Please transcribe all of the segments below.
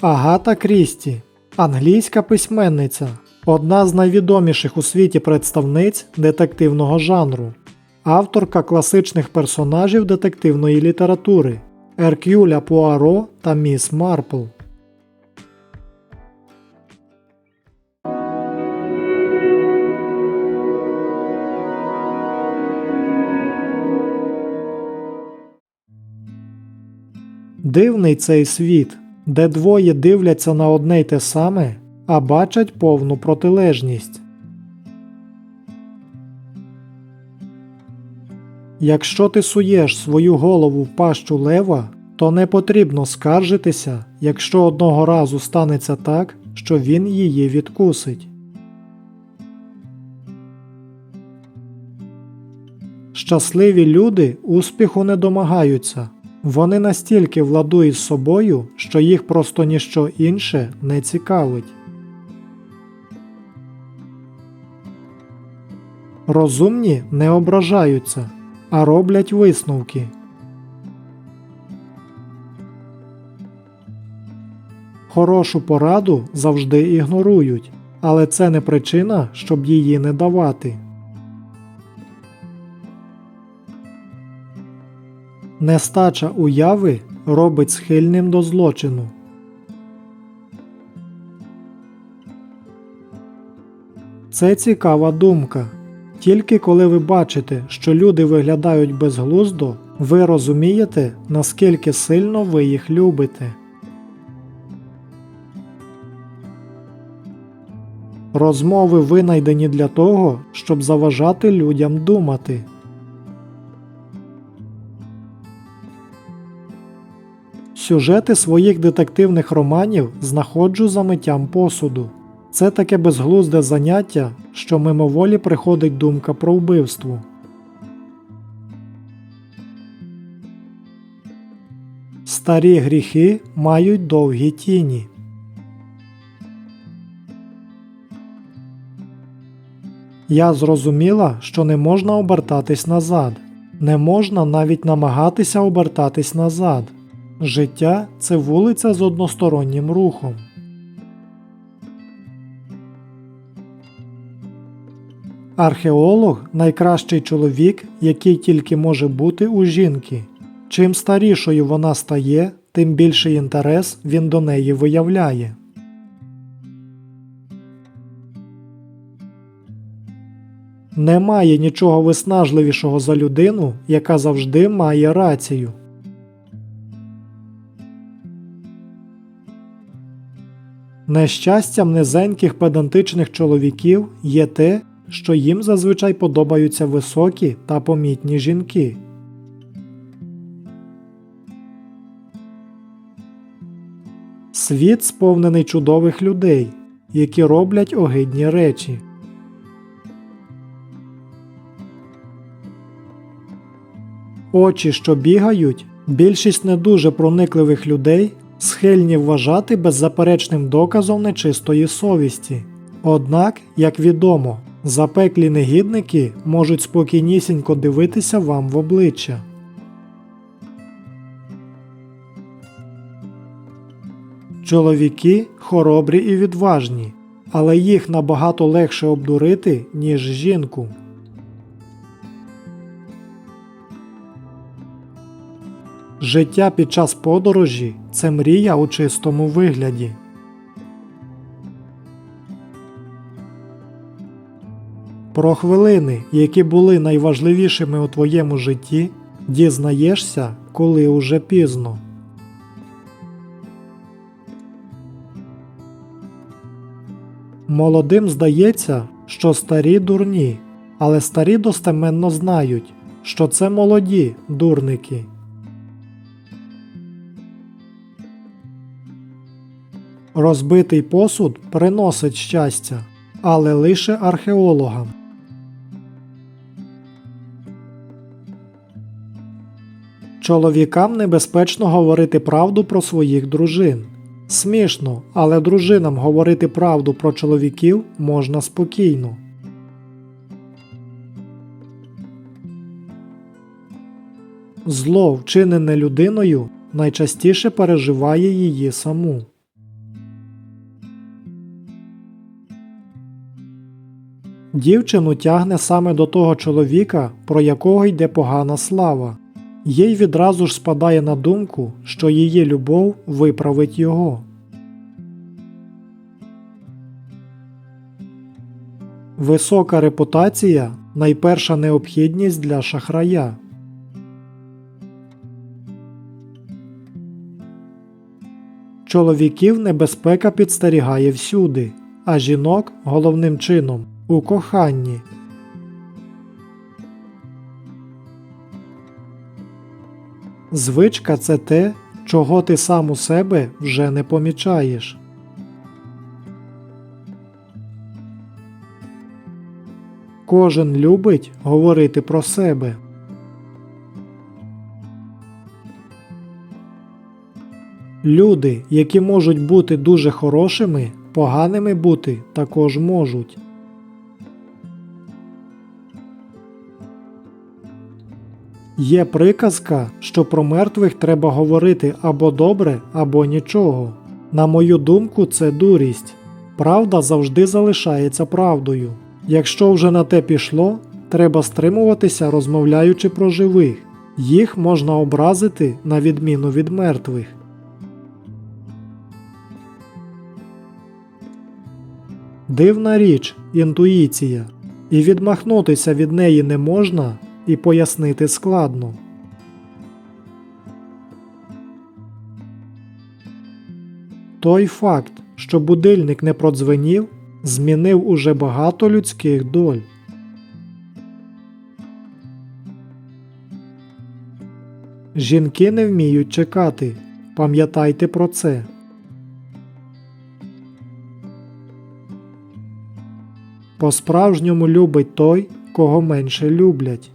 Агата Крісті, англійська письменниця, одна з найвідоміших у світі представниць детективного жанру, авторка класичних персонажів детективної літератури Еркюля Пуаро та Міс Марпл. Дивний цей світ, де двоє дивляться на одне й те саме, а бачать повну протилежність. Якщо ти суєш свою голову в пащу лева, то не потрібно скаржитися, якщо одного разу станеться так, що він її відкусить. Щасливі люди успіху не домагаються. Вони настільки владують собою, що їх просто ніщо інше не цікавить. Розумні не ображаються, а роблять висновки. Хорошу пораду завжди ігнорують, але це не причина, щоб її не давати. Нестача уяви робить схильним до злочину. Це цікава думка. Тільки коли ви бачите, що люди виглядають безглуздо, ви розумієте, наскільки сильно ви їх любите. Розмови винайдені для того, щоб заважати людям думати. Сюжети своїх детективних романів знаходжу за миттям посуду. Це таке безглузде заняття, що мимоволі приходить думка про вбивство. Старі гріхи мають довгі тіні. Я зрозуміла, що не можна обертатись назад. Не можна навіть намагатися обертатись назад. Життя це вулиця з одностороннім рухом. Археолог найкращий чоловік, який тільки може бути у жінки. Чим старішою вона стає, тим більший інтерес він до неї виявляє. Немає нічого виснажливішого за людину, яка завжди має рацію. Нещастям низеньких педантичних чоловіків є те, що їм зазвичай подобаються високі та помітні жінки. Світ сповнений чудових людей, які роблять огидні речі. Очі, що бігають, більшість не дуже проникливих людей схильні вважати беззаперечним доказом нечистої совісті. Однак, як відомо, запеклі негідники можуть спокійнісінько дивитися вам в обличчя. Чоловіки хоробрі і відважні, але їх набагато легше обдурити, ніж жінку. Життя під час подорожі це мрія у чистому вигляді. Про хвилини, які були найважливішими у твоєму житті, дізнаєшся, коли уже пізно. Молодим здається, що старі дурні, але старі достеменно знають, що це молоді дурники. Розбитий посуд приносить щастя, але лише археологам. Чоловікам небезпечно говорити правду про своїх дружин. Смішно, але дружинам говорити правду про чоловіків можна спокійно. Зло, вчинене людиною, найчастіше переживає її саму. Дівчину тягне саме до того чоловіка, про якого йде погана слава. Їй відразу ж спадає на думку, що її любов виправить його. Висока репутація найперша необхідність для шахрая. Чоловіків небезпека підстерігає всюди, а жінок головним чином у коханні. Звичка це те, чого ти сам у себе вже не помічаєш. Кожен любить говорити про себе. Люди, які можуть бути дуже хорошими, поганими бути також можуть. Є приказка, що про мертвих треба говорити або добре, або нічого. На мою думку, це дурість. Правда завжди залишається правдою. Якщо вже на те пішло, треба стримуватися, розмовляючи про живих. Їх можна образити на відміну від мертвих. Дивна річ інтуїція, і відмахнутися від неї не можна, і пояснити складно. Той факт, що будильник не продзвенів, змінив уже багато людських доль. Жінки не вміють чекати. Пам'ятайте про це. По-справжньому любить той, кого менше люблять.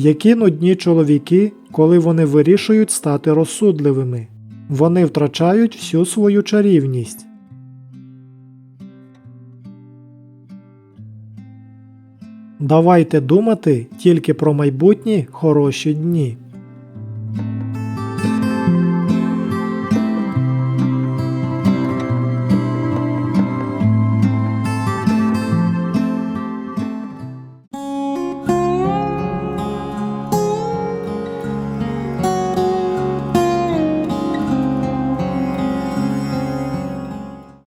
Які нудні чоловіки, коли вони вирішують стати розсудливими. Вони втрачають всю свою чарівність. Давайте думати тільки про майбутні хороші дні.